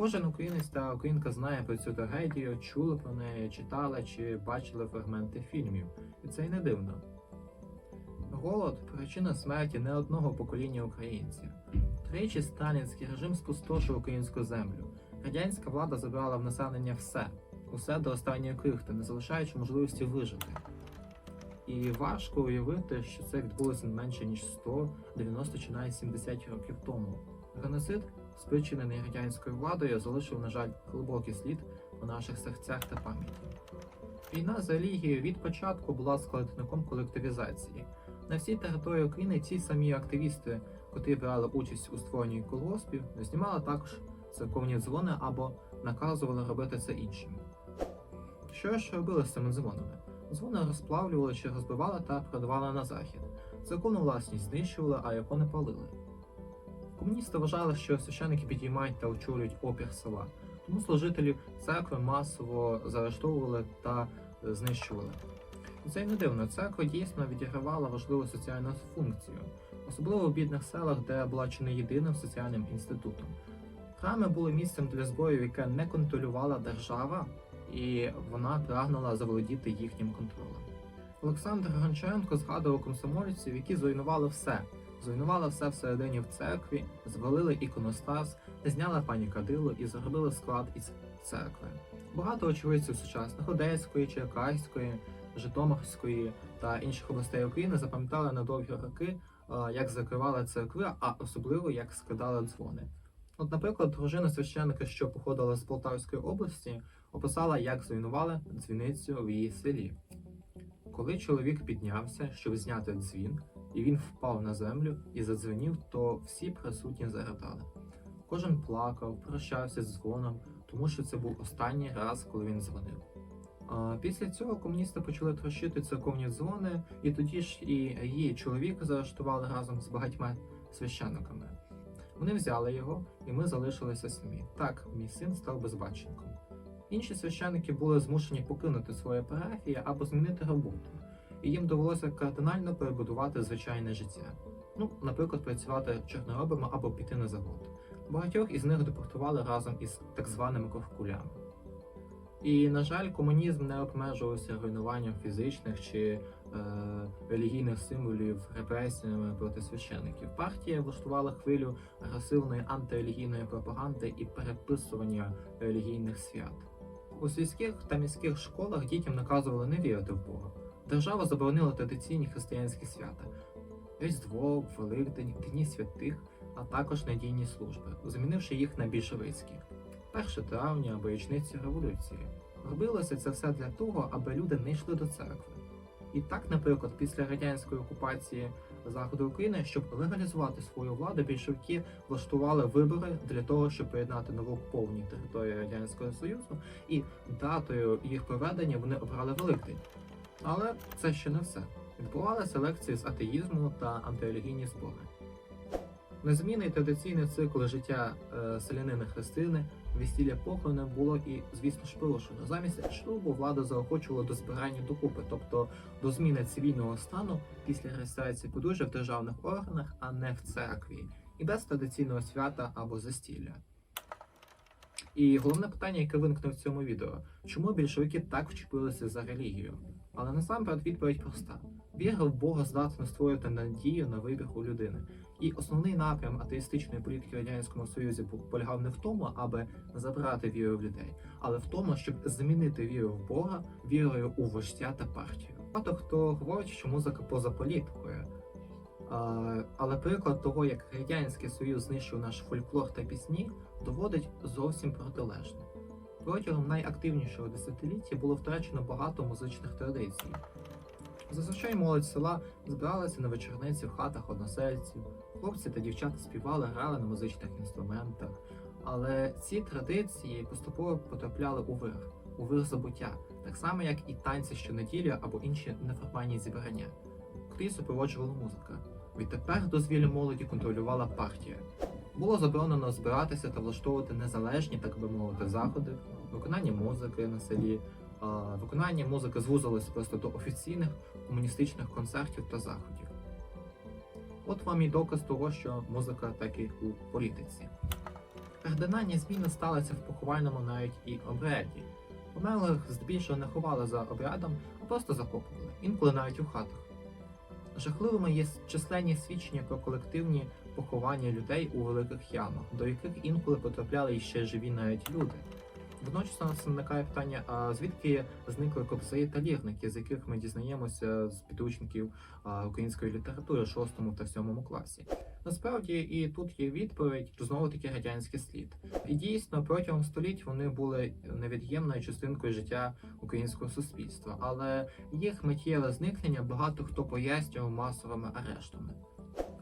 Кожен українець та українка знає про цю трагедію, чули про неї, читали чи бачили фрагменти фільмів. І це й не дивно. Голод причина смерті не одного покоління українців. Тричі сталінський режим спустошив українську землю. Радянська влада забрала в населення все, усе до останньої крихти, не залишаючи можливості вижити. І важко уявити, що це відбулося не менше ніж 100, 90 чи навіть 70 років тому. Геноцид, спричинений радянською владою, залишив, на жаль, глибокий слід у наших серцях та пам'яті. Війна за релігією від початку була складником колективізації. На всій території України ці самі активісти, котрі брали участь у створенні колгоспів, знімали також церковні дзвони або наказували робити це іншим. Що ж робили з цими дзвонами? Дзвони розплавлювали чи розбивали та продавали на захід. Церковну власність знищували, а ікони палили. Комуністи вважали, що священники підіймають та очолюють опір села, тому служителів церкви масово заарештовували та е, знищували. Це й не дивно, церква дійсно відігравала важливу соціальну функцію, особливо в бідних селах, де була чи не єдиним соціальним інститутом. Храми були місцем для зброї, яке не контролювала держава, і вона прагнула заволодіти їхнім контролем. Олександр Гончаренко згадував комсомольців, які зруйнували все. Зруйнували все всередині в церкві, звалили іконостас, зняли пані кадило і зробили склад із церкви. Багато очевидців сучасних Одеської, Черкаської, Житомирської та інших областей України запам'ятали на довгі роки, як закривали церкви, а особливо як скидали дзвони. От, наприклад, дружина священника, що походила з Полтавської області, описала, як зруйнували дзвіницю в її селі. Коли чоловік піднявся, щоб зняти дзвін, і він впав на землю і задзвенів, то всі присутні заридали. Кожен плакав, прощався з дзвоном, тому що це був останній раз, коли він дзвонив. Після цього комуністи почали трощити церковні дзвони, і тоді ж і її чоловіка заарештували разом з багатьма священниками. Вони взяли його, і ми залишилися самі. Так, мій син став безбаченком. Інші священники були змушені покинути свої парафії або змінити роботу, і їм довелося кардинально перебудувати звичайне життя. Ну, наприклад, працювати чорноробами або піти на завод. Багатьох із них депортували разом із так званими ковкулями. І, на жаль, комунізм не обмежувався руйнуванням фізичних чи е, релігійних символів репресіями проти священиків. Партія влаштувала хвилю агресивної антирелігійної пропаганди і переписування релігійних свят. У сільських та міських школах дітям наказували не вірити в Бога. Держава заборонила традиційні християнські свята Різдво, Великдень, Дні святих, а також надійні служби, замінивши їх на більшовицькі. 1 травня або річницю революції. Робилося це все для того, аби люди не йшли до церкви. І так, наприклад, після радянської окупації заходу України, щоб легалізувати свою владу, більшовики влаштували вибори для того, щоб приєднати нову повні території радянського союзу, і датою їх проведення вони обрали Великдень. Але це ще не все. Відбувалися лекції з атеїзму та антирелігійні збори. Незмінний традиційний цикл життя е, селянина христини, весілля похорони було і, звісно ж, порушено. Замість шлюбу влада заохочувала до збирання докупи, тобто до зміни цивільного стану після реєстрації подружжя в державних органах, а не в церкві, і без традиційного свята або застілля. І головне питання, яке виникне в цьому відео: чому більшовики так вчепилися за релігію? Але насамперед відповідь проста: віра в Бога здатна створювати надію на вибір у людини. І основний напрям атеїстичної політики в радянському союзі полягав не в тому, аби забрати віру в людей, але в тому, щоб замінити віру в Бога вірою у вождя та партію. Багато хто говорить, що музика поза політикою. Але приклад того, як радянський союз знищив наш фольклор та пісні, доводить зовсім протилежне. Протягом найактивнішого десятиліття було втрачено багато музичних традицій. Зазвичай молодь села збиралася на вечорниці в хатах односельців, хлопці та дівчата співали, грали на музичних інструментах. Але ці традиції поступово потрапляли у вир, у вир забуття, так само як і танці щонеділі або інші неформальні зібрання, котрі супроводжувала музика. Відтепер дозвілля молоді контролювала партія. Було заборонено збиратися та влаштовувати незалежні, так би мовити, заходи, виконання музики на селі, виконання музики звузилося просто до офіційних комуністичних концертів та заходів. От вам і доказ того, що музика так і у політиці. Кардинальні зміни сталися в поховальному навіть і обряді. Померлих здебільшого не ховали за обрядом, а просто закопували, інколи навіть у хатах. Жахливими є численні свідчення про колективні поховання людей у великих ямах, до яких інколи потрапляли іще живі навіть люди. Водночас у нас виникає питання, а звідки зникли кобзарі та лірники, з яких ми дізнаємося з підручників української літератури 6 та 7 класі. Насправді і тут є відповідь знову таки радянський слід. І дійсно протягом століть вони були невід'ємною частинкою життя українського суспільства, але їх миттєве зникнення багато хто пояснював масовими арештами.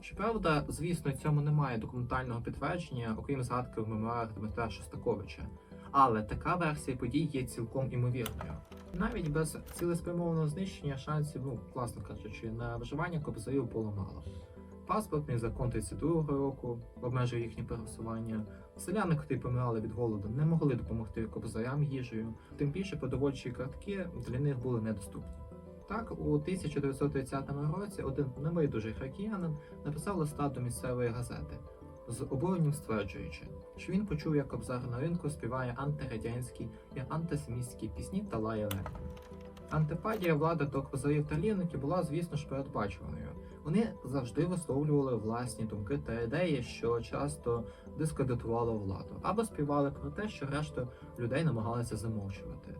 Щоправда, звісно, цьому немає документального підтвердження, окрім згадки в мемуарах Дмитра Шостаковича. Але така версія подій є цілком імовірною. Навіть без цілеспрямованого знищення шансів, ну, власне кажучи, на виживання кобзарів було мало. Паспортний закон 32-го року обмежує їхнє пересування. Селяни, котрі помирали від голоду, не могли допомогти кобзарям їжею, тим більше продовольчі картки для них були недоступні. Так, у 1930 році один небайдужий хакіянин написав листа до місцевої газети з обуренням стверджуючи, що він почув, як кобзар на ринку співає антирадянські і антисемітські пісні та лає. Антипадія влади до кобзарів та лірників була, звісно ж, передбачуваною. Вони завжди висловлювали власні думки та ідеї, що часто дискредитувало владу, або співали про те, що решту людей намагалися замовчувати.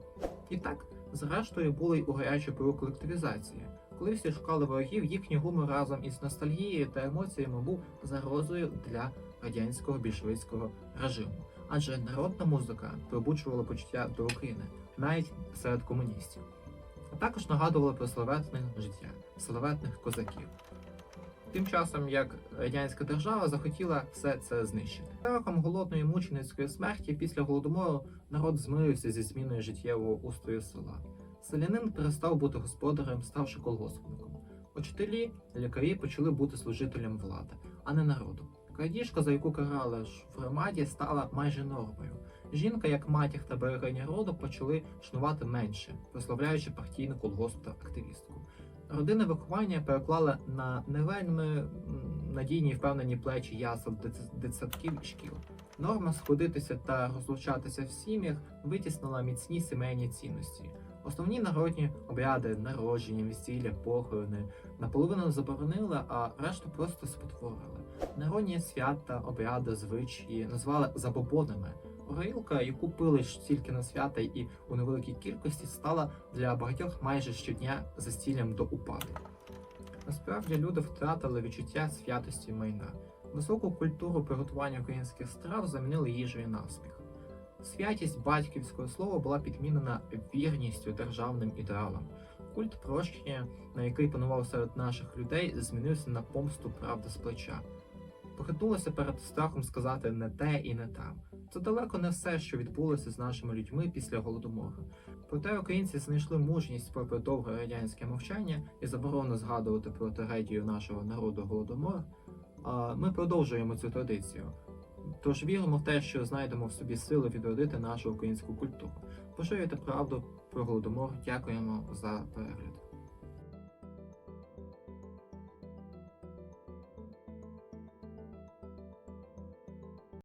І так, зрештою, були й у гарячу пору колективізації. Коли всі шукали ворогів, їхній гумор разом із ностальгією та емоціями був загрозою для радянського більшовицького режиму. Адже народна музика пробуджувала почуття до України навіть серед комуністів, а також нагадувала про славетне життя, славетних козаків. Тим часом, як радянська держава захотіла все це знищити. Роком голодної мученицької смерті після голодомору народ змирився зі зміною життєвого устрою села. Селянин перестав бути господарем, ставши колгоспником. Учителі, лікарі почали бути служителем влади, а не народу. Крадіжка, за яку карали ж в громаді, стала майже нормою. Жінка, як матір та берегиня роду, почали шанувати менше, прославляючи партійну колгоспну активістку. Родинне виховання переклали на не вельми надійні і впевнені плечі ясел дитсадків і шкіл. Норма сходитися та розлучатися в сім'ях витіснила міцні сімейні цінності. Основні народні обряди, народження, весілля, похорони наполовину заборонили, а решту просто спотворили. Народні свята, обряди, звичаї назвали забобонами. Горілка, яку пили ж тільки на свята і у невеликій кількості, стала для багатьох майже щодня застіллям до упаду. Насправді люди втратили відчуття святості майна. Високу культуру приготування українських страв замінили їжею наспіх. Святість батьківського слова була підмінена вірністю державним ідеалам. Культ прощення, на який панував серед наших людей, змінився на помсту правди з плеча. Похитнулося перед страхом сказати не те і не там. Це далеко не все, що відбулося з нашими людьми після голодомору. Проте українці знайшли мужність попри довге радянське мовчання і заборону згадувати про трагедію нашого народу голодомор. А ми продовжуємо цю традицію. Тож віримо в те, що знайдемо в собі сили відродити нашу українську культуру. Поширюйте правду про голодомор. Дякуємо за перегляд.